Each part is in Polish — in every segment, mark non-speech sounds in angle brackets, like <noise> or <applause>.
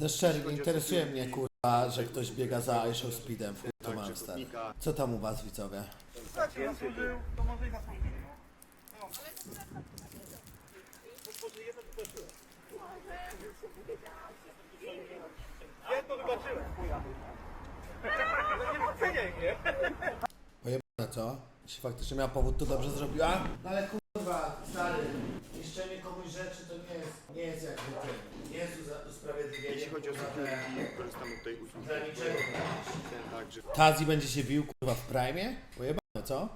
Nie interesuje mnie kurwa, że ktoś biega za iShow Speedem w chuj to mam stary. Co tam u was widzowie? Pojebane co? Jeśli faktycznie miała powód, to dobrze zrobiła? No ale kurwa, stary, niszczenie komuś rzeczy to nie jest, nie jest jakby tym, chodzi o korzystamy tutaj. Tak, że Tazi będzie się bił kurwa w Prime? Pojebane co?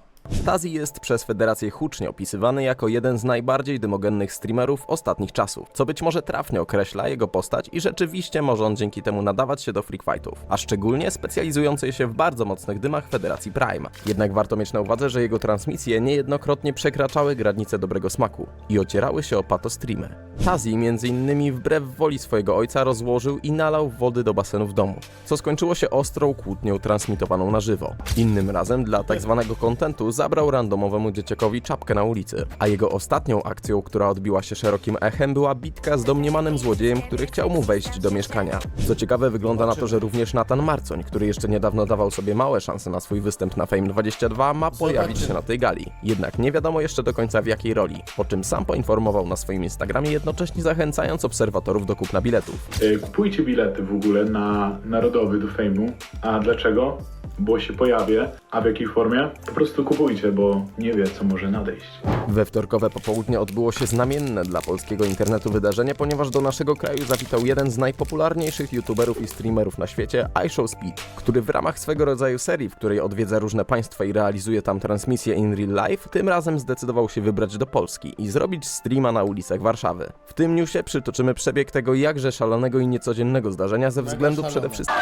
Tazi jest przez Federację hucznie opisywany jako jeden z najbardziej dymogennych streamerów ostatnich czasów, co być może trafnie określa jego postać i rzeczywiście może on dzięki temu nadawać się do freak fightów, a szczególnie specjalizującej się w bardzo mocnych dymach Federacji Prime. Jednak warto mieć na uwadze, że jego transmisje niejednokrotnie przekraczały granice dobrego smaku i ocierały się o patostreamy. Tazi między innymi wbrew woli swojego ojca rozłożył i nalał wody do basenu w domu, co skończyło się ostrą kłótnią transmitowaną na żywo. Innym razem dla tak zwanego kontentu zabrał randomowemu dzieciakowi czapkę na ulicy, a jego ostatnią akcją, która odbiła się szerokim echem, była bitka z domniemanym złodziejem, który chciał mu wejść do mieszkania. Co ciekawe, wygląda na to, że również Nathan Marcoń, który jeszcze niedawno dawał sobie małe szanse na swój występ na Fame 22, ma pojawić się na tej gali. Jednak nie wiadomo jeszcze do końca w jakiej roli, o czym sam poinformował na swoim Instagramie, jednocześnie zachęcając obserwatorów do kupna biletów. Y, Kupujcie bilety w ogóle na narodowy do Fame'u. A dlaczego? Bo się pojawię. A w jakiej formie? Po prostu kupujcie, bo nie wie, co może nadejść. We wtorkowe popołudnie odbyło się znamienne dla polskiego internetu wydarzenie, ponieważ do naszego kraju zawitał jeden z najpopularniejszych youtuberów i streamerów na świecie, iShow Speed, który w ramach swego rodzaju serii, w której odwiedza różne państwa i realizuje tam transmisje in real life, tym razem zdecydował się wybrać do Polski i zrobić streama na ulicach Warszawy. W tym newsie przytoczymy przebieg tego jakże szalonego i niecodziennego zdarzenia ze względu przede wszystkim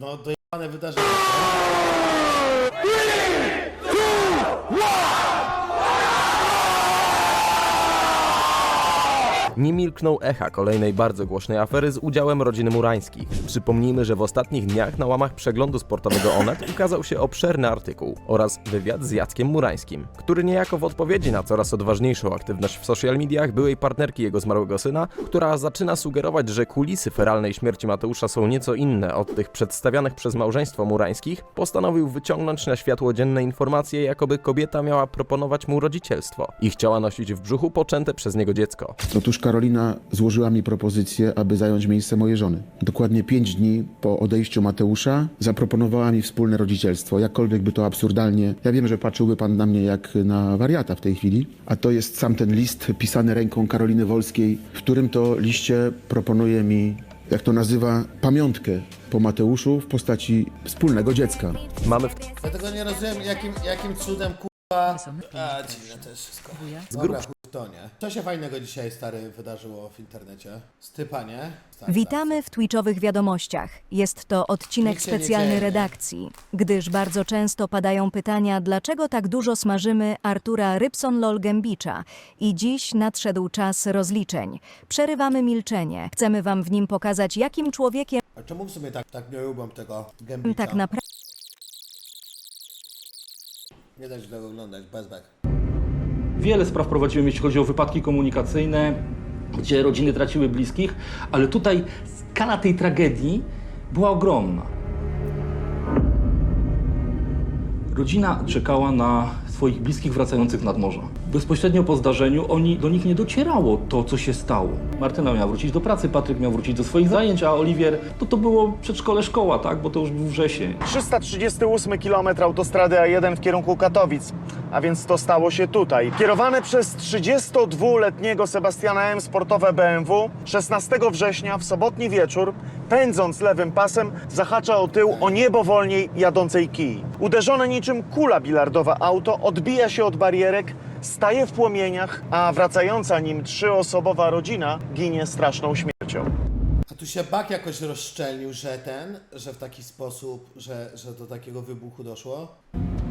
No dojebane wydarzenie. Nie milknął echa kolejnej bardzo głośnej afery z udziałem rodziny Murańskich. Przypomnijmy, że w ostatnich dniach na łamach przeglądu sportowego Onet ukazał się obszerny artykuł oraz wywiad z Jackiem Murańskim, który niejako w odpowiedzi na coraz odważniejszą aktywność w social mediach byłej partnerki jego zmarłego syna, która zaczyna sugerować, że kulisy feralnej śmierci Mateusza są nieco inne od tych przedstawianych przez małżeństwo Murańskich, postanowił wyciągnąć na światło dzienne informacje, jakoby kobieta miała proponować mu rodzicielstwo i chciała nosić w brzuchu poczęte przez niego dziecko. Karolina złożyła mi propozycję, aby zająć miejsce mojej żony. Dokładnie pięć dni po odejściu Mateusza zaproponowała mi wspólne rodzicielstwo. Jakkolwiek by to absurdalnie. Ja wiem, że patrzyłby pan na mnie jak na wariata w tej chwili, a to jest sam ten list pisany ręką Karoliny Wolskiej, w którym to liście proponuje mi, jak to nazywa, pamiątkę po Mateuszu w postaci wspólnego dziecka. Mamy w Ja tego nie rozumiem, jakim, jakim cudem kurwa... A, dziwne to jest wszystko. Dobra, chuj w to nie. Co się fajnego dzisiaj, stary, wydarzyło w internecie? Stypa, nie? Stary, Witamy w Twitchowych wiadomościach. Jest to odcinek Nic się nie specjalny dzieje. redakcji, gdyż bardzo często padają pytania, dlaczego tak dużo smażymy Artura Rybson Lol Gębicza. I dziś nadszedł czas rozliczeń. Przerywamy milczenie. Chcemy wam w nim pokazać, jakim człowiekiem A czemu w sumie tak, tak nie lubią tego gębica? tak naprawdę Nie da się tego oglądać, bezbek. Wiele spraw prowadziłem, jeśli chodzi o wypadki komunikacyjne, gdzie rodziny traciły bliskich, ale tutaj skala tej tragedii była ogromna. Rodzina czekała na swoich bliskich wracających nad morza. Bezpośrednio po zdarzeniu oni, do nich nie docierało to, co się stało. Martyna miała wrócić do pracy, Patryk miał wrócić do swoich zajęć, a Oliwier, to to było przedszkole, szkoła, tak, bo to już był wrzesień. 338 km autostrady A1 w kierunku Katowic, a więc to stało się tutaj. Kierowane przez 32-letniego Sebastiana M. sportowe BMW 16 września w sobotni wieczór, pędząc lewym pasem, zahacza o tył o niebo wolniej jadącej kij. Uderzone niczym kula bilardowa auto odbija się od barierek, staje w płomieniach, a wracająca nim trzyosobowa rodzina ginie straszną śmiercią. A tu się bak jakoś rozszczelnił, że ten, że w taki sposób, że, że do takiego wybuchu doszło.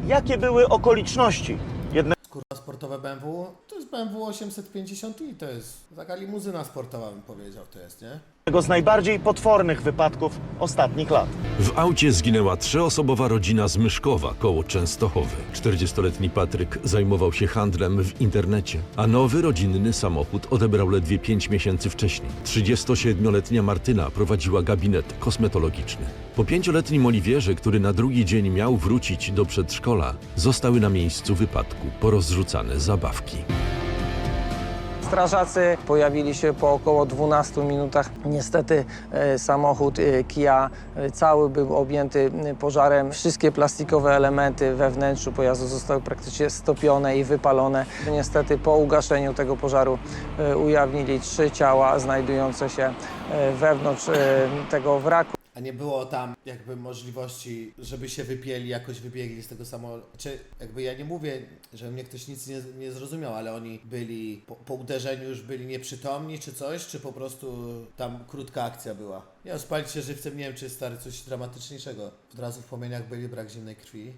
Jakie były okoliczności? Jednego Kurwa, sportowe BMW, to jest BMW 850i, to jest taka limuzyna sportowa, bym powiedział, to jest, nie? Jednego z najbardziej potwornych wypadków ostatnich lat. W aucie zginęła trzyosobowa rodzina z Myszkowa koło Częstochowy. 40-letni Patryk zajmował się handlem w internecie, a nowy rodzinny samochód odebrał ledwie 5 miesięcy wcześniej. 37-letnia Martyna prowadziła gabinet kosmetologiczny. Po pięcioletnim Oliwierze, który na drugi dzień miał wrócić do przedszkola, zostały na miejscu wypadku porozrzucane zabawki. Strażacy pojawili się po około 12 minutach. Niestety e, samochód e, Kia e, cały był objęty pożarem. Wszystkie plastikowe elementy we wnętrzu pojazdu zostały praktycznie stopione i wypalone. Niestety po ugaszeniu tego pożaru ujawnili trzy ciała znajdujące się wewnątrz tego wraku. A nie było tam jakby możliwości, żeby się wypieli, jakoś wybiegli z tego samolotu. Czy jakby ja nie mówię, że mnie ktoś nic nie, nie zrozumiał, ale oni byli po, po uderzeniu już byli nieprzytomni czy coś, czy po prostu tam krótka akcja była. Nie, spalić się żywcem, nie wiem czy stary coś dramatyczniejszego. Od razu w płomieniach byli brak zimnej krwi.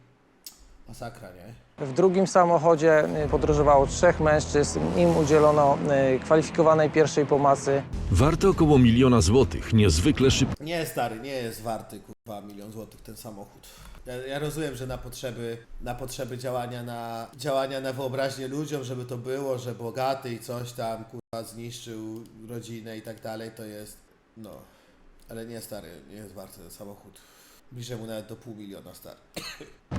Masakra, nie? W drugim samochodzie e, podróżowało trzech mężczyzn. Im udzielono e, kwalifikowanej pierwszej pomocy. Warte około miliona złotych, niezwykle szybko. Nie, stary, nie jest warty kurwa milion złotych ten samochód. Ja, ja rozumiem, że na potrzeby, na potrzeby działania na, działania na wyobraźnię ludziom, żeby to było, że bogaty i coś tam kurwa zniszczył rodzinę i tak dalej, to jest no. Ale nie stary, nie jest warty ten samochód. Bliżej mu nawet do pół miliona stary.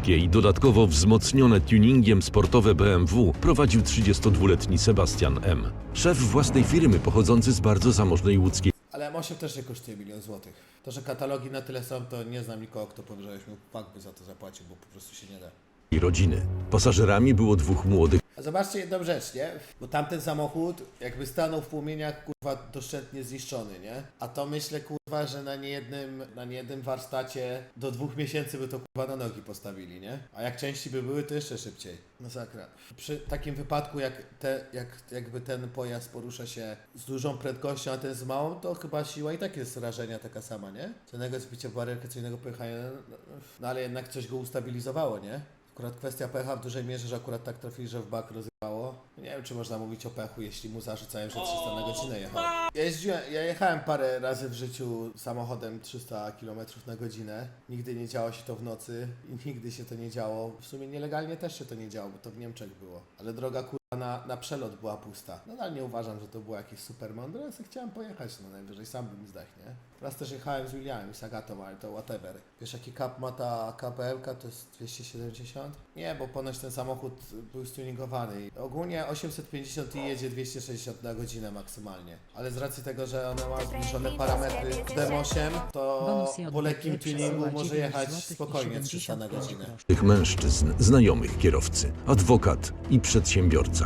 i dodatkowo wzmocnione tuningiem sportowe BMW prowadził 32-letni Sebastian M. Szef własnej firmy pochodzący z bardzo zamożnej łódzkiej Ale M8 też nie kosztuje milion złotych. To, że katalogi na tyle są, to nie znam nikogo, kto powyżej 8 pak by za to zapłacił, bo po prostu się nie da. Rodziny. Pasażerami było dwóch młodych A zobaczcie jedną rzecz, nie? Bo tamten samochód jakby stanął w płomieniach, kurwa, doszczętnie zniszczony, nie? A to myślę, kurwa, że na niejednym, na niejednym warsztacie do dwóch miesięcy by to, kurwa, na nogi postawili, nie? A jak części by były, to jeszcze szybciej. Masakra. Przy takim wypadku, jak, te, jak jakby ten pojazd porusza się z dużą prędkością, a ten z małą, to chyba siła i tak jest rażenia taka sama, nie? Co innego jest bicie w barierkę, co innego pojechanie, no, no ale jednak coś go ustabilizowało, nie? Akurat kwestia pecha w dużej mierze, że akurat tak trafili, że w bak rozjebało. Nie wiem, czy można mówić o pechu, jeśli mu zarzucają, że 300 na godzinę jechał. Ja ja jechałem parę razy w życiu samochodem 300 km na godzinę. Nigdy nie działo się to w nocy i nigdy się to nie działo. W sumie nielegalnie też się to nie działo, bo to w Niemczech było. Ale droga kurwa na, na przelot była pusta. Nadal nie uważam, że to było jakieś super mądre, ale chciałem pojechać, no najwyżej sam bym zdech, nie? Raz też jechałem z Williamem i z Agatą, ale to whatever. Wiesz jaki kap ma ta KPL, to jest 270? Nie, bo ponoć ten samochód był stuningowany. Ogólnie 850 i jedzie 260 na godzinę maksymalnie. Ale z racji tego, że ona ma zbliżone parametry D8, to po lekkim tuningu może jechać spokojnie 300 na godzinę. mężczyzn, znajomych kierowcy, adwokat i przedsiębiorca.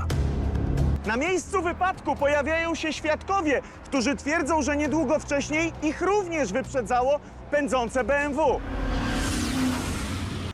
Na miejscu wypadku pojawiają się świadkowie, którzy twierdzą, że niedługo wcześniej ich również wyprzedzało pędzące BMW.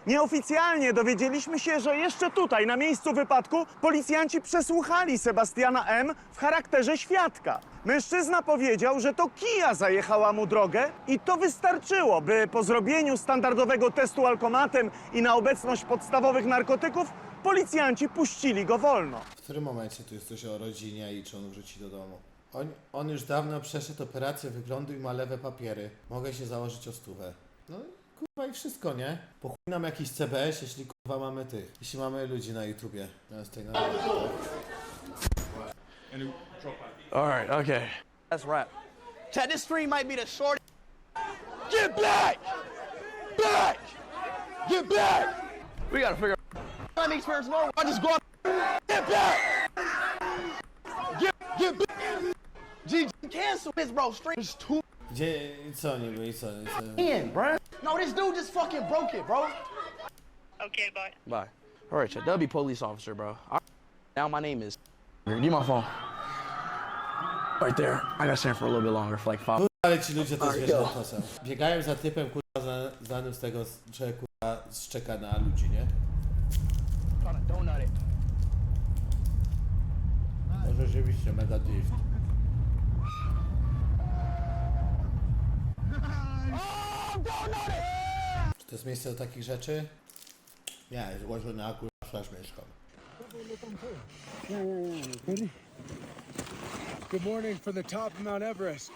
Nieoficjalnie dowiedzieliśmy się, że jeszcze tutaj, na miejscu wypadku, policjanci przesłuchali Sebastiana M. w charakterze świadka. Mężczyzna powiedział, że to kija zajechała mu drogę i to wystarczyło, by po zrobieniu standardowego testu alkomatem i na obecność podstawowych narkotyków policjanci puścili go wolno. W którym momencie tu jest coś o rodzinie i czy on wróci do domu? On, on już dawno przeszedł operację wyglądu i ma lewe papiery. Mogę się założyć o stówę. No i kurwa i wszystko, nie? Po chuj nam jakiś CBS, jeśli kurwa mamy tych. Jeśli mamy ludzi na YouTubie. Teraz tutaj na... All right, okay. That's rap. Chad, this stream might be the short. Get back! Back! Get back! We gotta figure out the experience. I just go up. Get back! Get, get back! G, cancel this, bro. Stream is too Gdzie, i co niby, i co, i co? in, bro. No, this dude just fucking broke it, bro. Okay, bye. Bye. All right, Chad. W police officer, bro. I- now my name is. Give me my phone. Right there. I gotta stand for a little bit longer, for like five. Kurwa, ale ci ludzie to zwierzę są. Biegają za typem, kurwa, za, znanym z tego, że kurwa szczeka na ludzi, nie? No rzeczywiście, mega drift. Czy to jest miejsce do takich rzeczy? Nie, jest złożone akurat flash mieszkam. Good morning from the top of Mount Everest.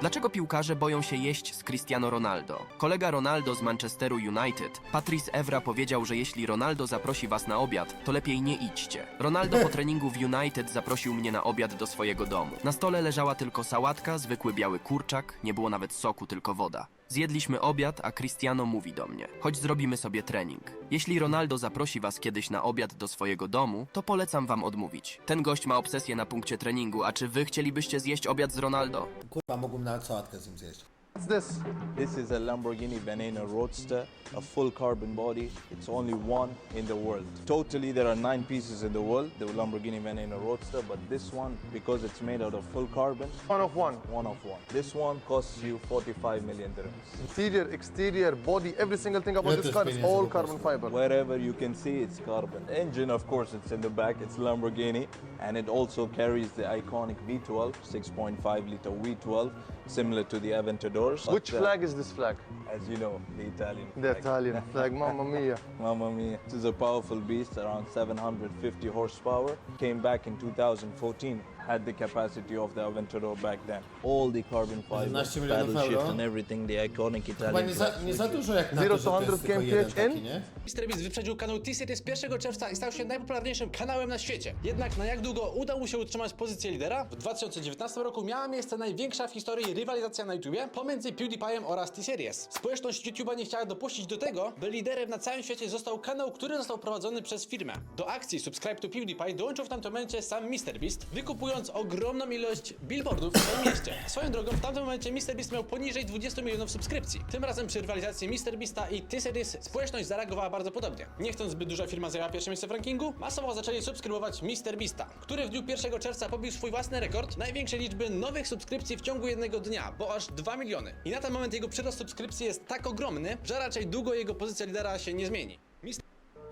Dlaczego piłkarze boją się jeść z Cristiano Ronaldo? Kolega Ronaldo z Manchesteru United, Patrice Evra powiedział, że jeśli Ronaldo zaprosi was na obiad, to lepiej nie idźcie. Ronaldo po treningu w United zaprosił mnie na obiad do swojego domu. Na stole leżała tylko sałatka, zwykły biały kurczak, nie było nawet soku, tylko woda. Zjedliśmy obiad, a Cristiano mówi do mnie: Chodź zrobimy sobie trening. Jeśli Ronaldo zaprosi was kiedyś na obiad do swojego domu, to polecam wam odmówić. Ten gość ma obsesję na punkcie treningu, a czy wy chcielibyście zjeść obiad z Ronaldo? Kurwa, mógłbym nawet sałatkę z nim zjeść. What's this? This is a Lamborghini Veneno Roadster, a full carbon body. It's only one in the world. Totally, there are nine pieces in the world, the Lamborghini Veneno Roadster, but this one, because it's made out of full carbon, One of one. one of one. This one costs you 45 million dirhams. Interior, exterior, body, every single thing about Ile to jest pieniędzy po prostu? fiber. Wherever you can see, it's carbon. Engine, of course, it's in the back. It's Lamborghini, and it also carries the iconic V12, 6.5 liter V12, similar to the Aventadors. Which But, uh, flag is this flag? As you know, the Italian. The. Italian <laughs> flag, mamma mia. Mamma mia. This is a powerful beast, around 750 horsepower. Came back in 2014. Had the capacity of the Aventador back then. All the carbon fiber, 11 milionów paddle shift euro. and everything, the iconic Chyba Italian nie za, nie za dużo jak na Zero to, że to to jest 100 tylko jeden taki, nie? MrBeast wyprzedził kanał T-Series 1 czerwca i stał się najpopularniejszym kanałem na świecie. Jednak na jak długo udało mu się utrzymać pozycję lidera? W 2019 roku miała miejsce największa w historii rywalizacja na YouTubie pomiędzy PewDiePie'em oraz T-Series. Społeczność YouTube'a nie chciała dopuścić do tego, by liderem na całym świecie został kanał, który został prowadzony przez firmę. Do akcji Subscribe to PewDiePie dołączył w tamtym momencie sam MrBeast, wykupując ogromną ilość billboardów w swoim mieście. Swoją drogą, w tamtym momencie MrBeast miał poniżej 20 milionów subskrypcji. Tym razem przy rywalizacji MrBeasta i T-Series społeczność zareagowała bardzo podobnie. Nie chcąc, by duża firma zajęła pierwsze miejsce w rankingu, masowo zaczęli subskrybować MrBeasta, który w dniu 1 czerwca pobił swój własny rekord największej liczby nowych subskrypcji w ciągu jednego dnia, bo aż 2 miliony. I na ten moment jego przyrost subskrypcji jest tak ogromny, że raczej długo jego pozycja lidera się nie zmieni.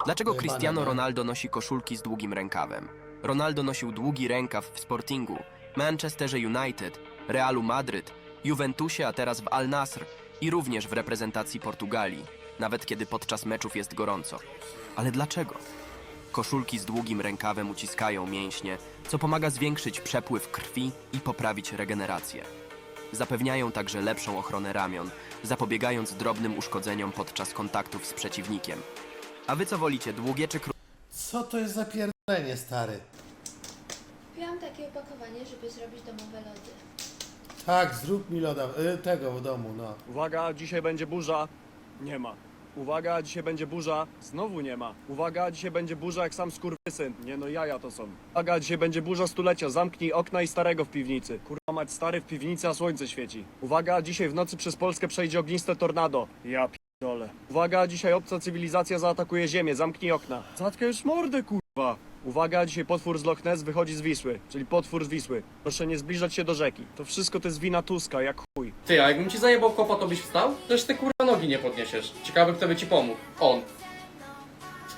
Dlaczego Cristiano? Ronaldo nosi koszulki z długim rękawem? Ronaldo nosił długi rękaw w Sportingu, Manchesterze United, Realu Madryt, Juventusie, a teraz w Al Nasr i również w reprezentacji Portugalii, nawet kiedy podczas meczów jest gorąco. Ale dlaczego? Koszulki z długim rękawem uciskają mięśnie, co pomaga zwiększyć przepływ krwi i poprawić regenerację. Zapewniają także lepszą ochronę ramion, zapobiegając drobnym uszkodzeniom podczas kontaktów z przeciwnikiem. A wy co wolicie, długie czy krótkie? Co to jest za pierdolenie, stary? Kupiłam takie opakowanie, żeby zrobić domowe lody. Tak, zrób mi loda, y, tego w domu, no. Uwaga, dzisiaj będzie burza. Nie ma. Uwaga, dzisiaj będzie burza. Znowu nie ma. Uwaga, dzisiaj będzie burza jak sam skurwysyn. Nie no, jaja to są. Uwaga, dzisiaj będzie burza stulecia. Zamknij okna i starego w piwnicy. Kurwa mać stary w piwnicy, a słońce świeci. Uwaga, dzisiaj w nocy przez Polskę przejdzie ogniste tornado. Ja pierdolę. Uwaga, dzisiaj obca cywilizacja zaatakuje ziemię. Zamknij okna. Zatkaj już mordę, kurwa. Uwaga, dzisiaj potwór z Loch Ness wychodzi z Wisły, czyli potwór z Wisły. Proszę nie zbliżać się do rzeki. To wszystko to jest wina Tuska, jak chuj. Ty, a jakbym ci zajebał kopa, to byś wstał? Przecież ty kurwa nogi nie podniesiesz. Ciekawe, kto by ci pomógł. On.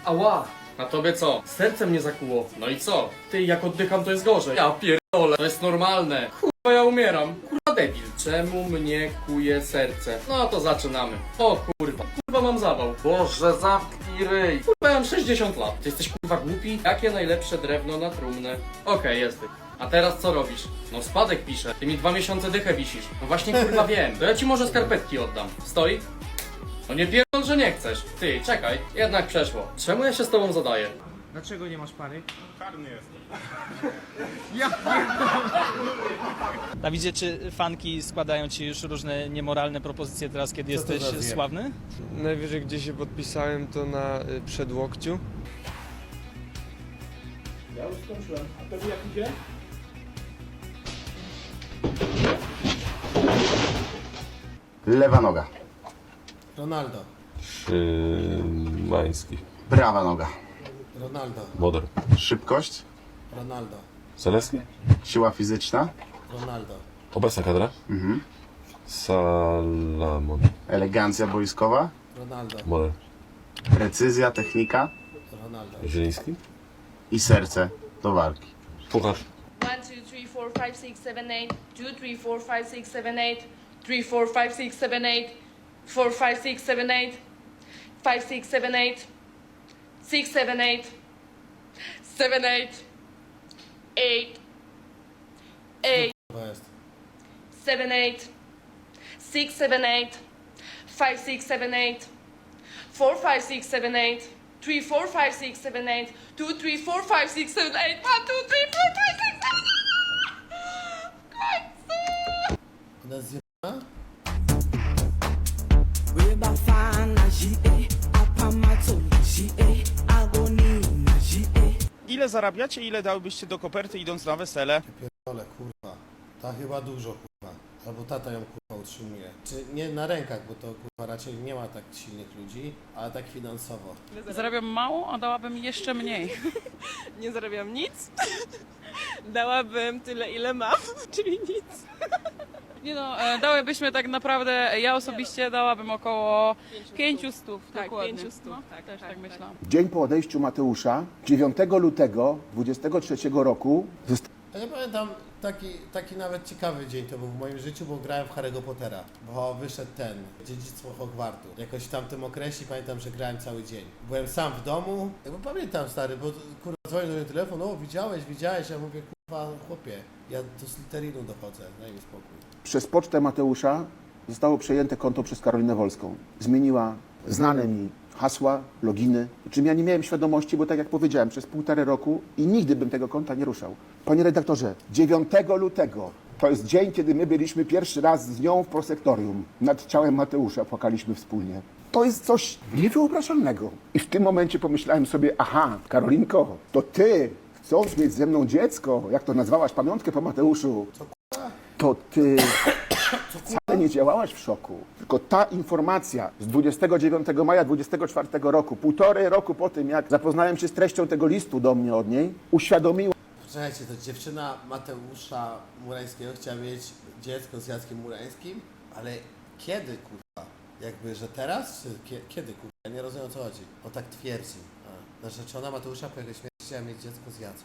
Ała! A tobie co? Serce mnie zakuło. No i co? Ty, jak oddycham, to jest gorzej. Ja pierdolę, to jest normalne. Kurwa, ja umieram. Kurwa debil. Czemu mnie kuje serce? No to zaczynamy. O kurwa. Kurwa mam zawał. Boże, zamknij ryj. Kurwa, mam 60 lat. Ty jesteś kurwa głupi? Jakie najlepsze drewno na trumnę? Okej, jesteś. A teraz co robisz? No spadek piszę. Ty mi dwa miesiące dychę wisisz. No właśnie kurwa <laughs> wiem. To ja ci może skarpetki oddam. Stoi? No nie pierdol, że nie chcesz. Ty, czekaj. Jednak przeszło. Czemu ja się z tobą zadaję? Dlaczego nie masz pary? <laughs> A widzicie, czy fanki składają ci już różne niemoralne propozycje teraz, kiedy Co to jesteś za sławny? Najwyżej gdzie się podpisałem to na y, przedłokciu. Ja już skończyłem. A tobie jak idzie? Lewa noga. Ronaldo, Szymański. Prawa noga. Ronaldo, Moder. Szybkość, Ronaldo, Zaleski? siła fizyczna, Ronaldo, Obecna kadra? mhm. Salamon. elegancja boiskowa, Ronaldo, Moder. precyzja, technika Ronaldo. Zieliński? i serce do walki. Puchar. 1, 2, 3, 4, 5, 6, 7, 8. 2, 3, 4, 5, 6, 7, 8. 3, 4, 5, 6, 7, 8. 4, 5, 6, 7, 8. five, six, seven, eight, six, seven, eight, seven, eight, eight, eight, seven, eight, six, seven, eight, five, six, seven, eight, four, five, six, seven, eight, three, four, five, six, seven, eight, two, three, four, five, six, seven, eight, one, two, three, four, five, six, seven, eight. Ona jest zjebana? Ile zarabiacie, ile dałbyście do koperty idąc na wesele? Pierdolę, kurwa. Ta chyba dużo, kurwa. Albo tata ją, kurwa, utrzymuje. Czy nie na rękach, bo to, kurwa, raczej nie ma tak silnych ludzi, ale tak finansowo. Zarabiam mało, a dałabym jeszcze mniej. <laughs> Nie zarabiam nic. <laughs> Dałabym tyle, ile mam, <laughs> czyli nic. Nie no, e, dałybyśmy tak naprawdę, ja osobiście dałabym około 500, Tak, dokładnie. 500, no, tak, też tak, tak, myślałam. Dzień po odejściu Mateusza, 9 lutego 23 roku, A ja pamiętam taki, taki nawet ciekawy dzień to był w moim życiu, bo grałem w Harry'ego Pottera, bo wyszedł ten, Dziedzictwo Hogwartu. Jakoś w tamtym okresie pamiętam, że grałem cały dzień. Byłem sam w domu, jakby pamiętam stary, bo kurwa dzwonił do mnie telefon, o widziałeś, widziałeś, ja mówię chłopie, ja do Slytherinu dochodzę, daj mi spokój. przez pocztę Mateusza zostało przejęte konto przez Karolinę Wolską. Zmieniła znane mi hasła, loginy, czym ja nie miałem świadomości, bo tak jak powiedziałem, przez półtorej roku i nigdy bym tego konta nie ruszał. Panie redaktorze, 9 lutego to jest dzień, kiedy my byliśmy pierwszy raz z nią w prosektorium. Nad ciałem Mateusza płakaliśmy wspólnie. To jest coś niewyobrażalnego. I w tym momencie pomyślałem sobie, aha, Karolinko, to ty, chcąc mieć ze mną dziecko, jak to nazwałaś, pamiątkę po Mateuszu, to ty wcale nie działałaś w szoku. Tylko ta informacja z 29 maja 24 roku, półtorej roku po tym, jak zapoznałem się z treścią tego listu do mnie od niej, uświadomiła Czekajcie, to dziewczyna Mateusza Murańskiego chciała mieć dziecko z Jackiem Murańskim, ale kiedy kurwa? Jakby, że teraz? Czy kie, kiedy kurwa? Ja nie rozumiem o co chodzi. O tak twierdzi. A, narzeczona Mateusza po jego śmierci chciała mieć dziecko z Jacą.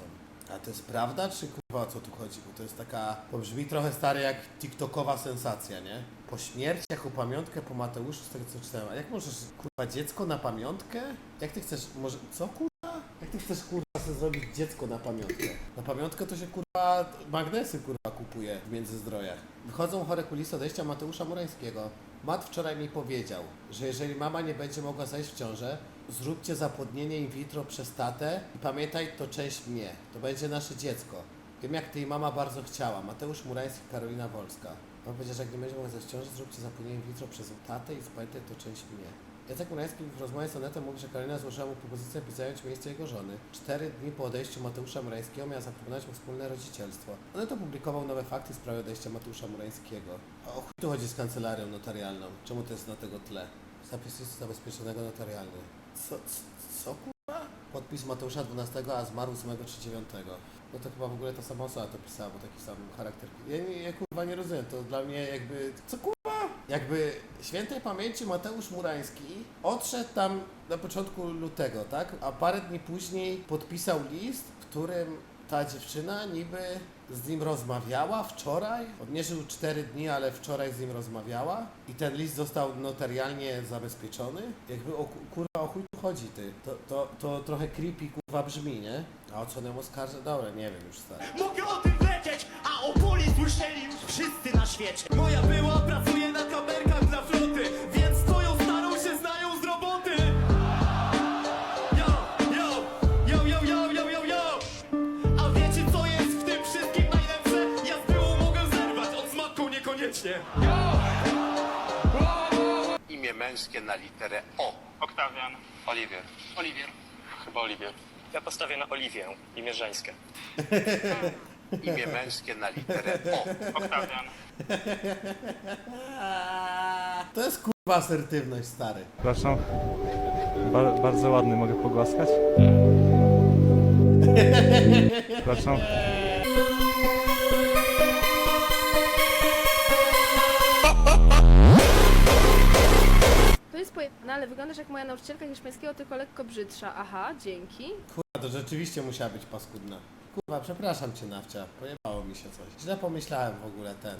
A to jest prawda, czy kurwa o co tu chodzi? Bo to jest taka, to brzmi trochę stary jak tiktokowa sensacja, nie? Po śmierci, jako pamiątkę po Mateuszu, z tego co czytałem. A jak możesz, kurwa, dziecko na pamiątkę? Jak ty chcesz, może, co kurwa? Jak ty chcesz kurwa sobie zrobić dziecko na pamiątkę? Na pamiątkę to się kurwa magnesy kurwa kupuje w Międzyzdrojach. Wychodzą chore kulisy odejścia Mateusza Murańskiego. Mat wczoraj mi powiedział, że jeżeli mama nie będzie mogła zajść w ciążę, zróbcie zapłodnienie in vitro przez tatę i pamiętaj, to część mnie. To będzie nasze dziecko. Wiem jak ty i mama bardzo chciała. Mateusz Murański, Karolina Wolska. Mam powiedzieć, że jak nie będzie mogła ciążę, zróbcie zapłodnienie in vitro przez tatę i pamiętaj, to część mnie. Jacek Murański w rozmowie z Onetem mówi, że Karolina złożyła mu propozycję, by zająć miejsce jego żony. Cztery dni po odejściu Mateusza Murańskiego miała zaproponować mu wspólne rodzicielstwo. Onet opublikował nowe fakty w sprawie odejścia Mateusza Murańskiego. O chuj tu chodzi z kancelarią notarialną? Czemu to jest na tego tle? Zapis jest zabezpieczonego notarialny. Co, co, kurwa? Podpis Mateusza 12, a zmarł 8 czy 9. No to chyba w ogóle ta sama osoba to pisała, bo taki sam charakter. Ja, ja kurwa nie rozumiem, to dla mnie jakby... Co kurwa? Jakby świętej pamięci Mateusz Murański odszedł tam na początku lutego, tak? A parę dni później podpisał list, w którym ta dziewczyna niby z nim rozmawiała wczoraj. On nie żył 4 dni, ale wczoraj z nim rozmawiała. I ten list został notarialnie zabezpieczony. Jakby o ku- kurwa o chuj tu chodzi ty. To, to, to trochę creepy kurwa brzmi, nie? A o co nam oskarżę? Dobra, nie wiem już stary. Mogę o tym lecieć, a o bóli słyszeli już wszyscy na świecie. Moja była pracuje na męskie na literę O. Oktawian. Oliwier. Oliwier. Chyba Oliwier. Ja postawię na Oliwię, imię żeńskie. <laughs> Imię męskie na literę O. Oktawian. To jest kurwa asertywność stary. Przepraszam. Ba bardzo ładny, mogę pogłaskać? <laughs> Przepraszam. Pojebane, ale wyglądasz jak moja nauczycielka hiszpańskiego, tylko lekko brzydsza. Aha, dzięki. Kurwa, to rzeczywiście musiała być paskudna. Kurwa, przepraszam cię nawcia, pojebało mi się coś. Źle pomyślałem w ogóle ten.